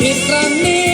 ผิดครั้งนี้